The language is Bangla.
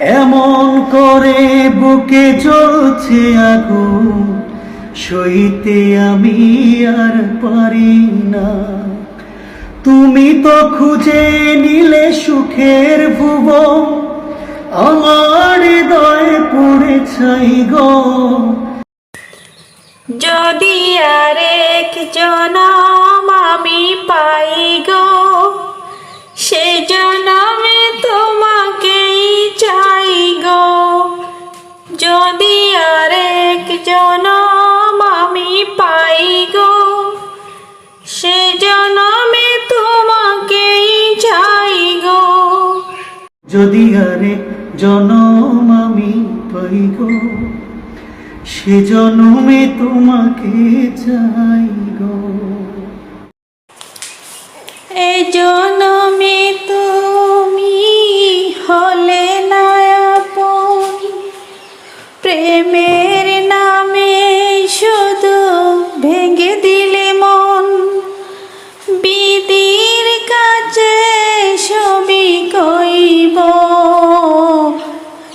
এমন করে বুকে চলছে আগুন, সইতে আমি আর পারি না। তুমি তো খুঁজে নিলে সুখের ভুবন, আমার হৃদয়ে পড়ে ছাই গো। যদি আরেক জনম আমি পাই যদি আরে জনম আমি পাই গো, সে জনমে তোমাকে চাই গো। এ জনমে তুমি হলে না আপন প্রেমের